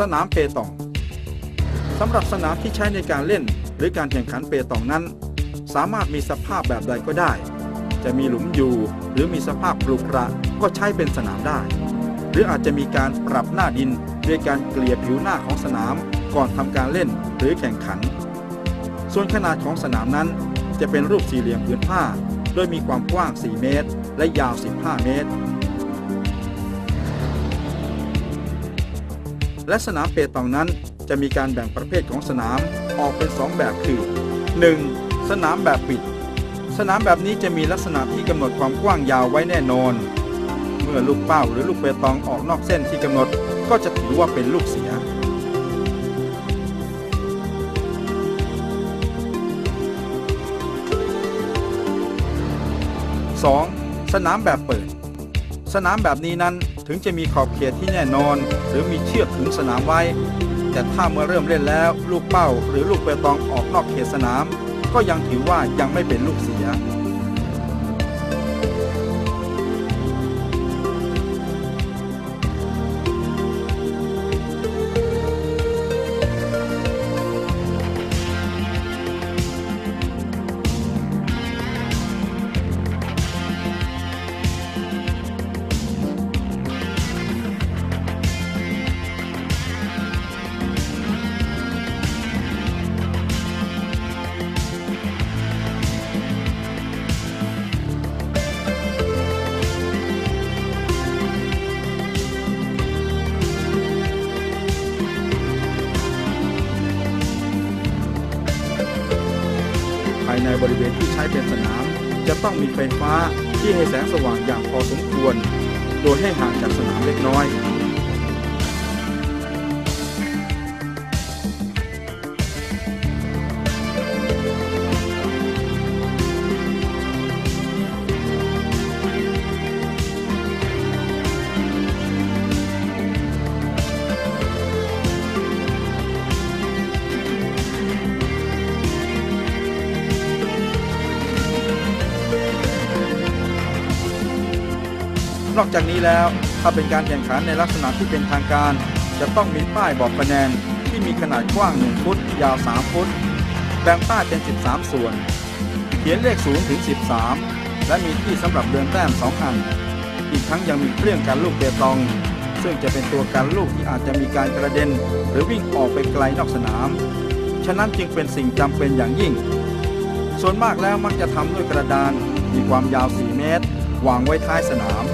สนามเปตองสำหรับสนามที่ใช้ในการเล่น หรือการแข่งขันเปตองนั้น สามารถมีสภาพแบบใดก็ได้ จะมีหลุมอยู่ หรือมีสภาพปลูกระก็ใช้เป็นสนามได้ หรืออาจจะมีการปรับหน้าดินด้วยการเกลี่ยผิวหน้าของสนามก่อนทำการเล่นหรือแข่งขัน ส่วนขนาดของสนามนั้น จะเป็นรูปสี่เหลี่ยมผืนผ้า โดยมีความกว้าง 4 เมตร และยาว 15 เมตร และสนามเปตองนั้น จะมีการแบ่งประเภทของสนามออกเป็น 2 แบบคือ 1. สนามแบบปิด สนามแบบนี้จะมีลักษณะที่กำหนดความกว้างยาวไว้แน่นอน เมื่อลูกเป้าหรือลูกเปตองออกนอกเส้นที่กำหนดก็จะถือว่าเป็นลูกเสีย 2. สนามแบบเปิด สนามแบบนี้นั้น ถึงจะมีขอบเขตที่แน่นอน หรือมีเชือกขึงสนามไว้ แต่ถ้าเมื่อเริ่มเล่นแล้ว ลูกเป้า หรือลูกเปตองออกนอกเขตสนาม ก็ยังถือว่ายังไม่เป็นลูกเสีย ในบริเวณที่ใช้เป็นสนาม จะต้องมีไฟฟ้าที่ให้แสงสว่างอย่างพอสมควร โดยให้ห่างจากสนามเล็กน้อย นอกจากนี้แล้ว ถ้าเป็นการแข่งขันในลักษณะที่เป็นทางการ จะต้องมีป้ายบอกคะแนนที่มีขนาดกว้าง 1 ฟุต ยาว 3 ฟุต แบ่งป้ายเป็น 13 ส่วน เขียนเลข 0 ถึง 13 และมีที่สำหรับเดินแต้ม 2 อัน อีกทั้งยังมีเครื่องกันลูกเปตอง ซึ่งจะเป็นตัวกันลูกที่อาจจะมีการกระเด็น หรือวิ่งออกไปไกลนอกสนาม ฉะนั้นจึงเป็นสิ่งจำเป็นอย่างยิ่ง ส่วนมากแล้วมักจะทำด้วยกระดาน มีความยาว 4 เมตรวางไว้ท้ายสนาม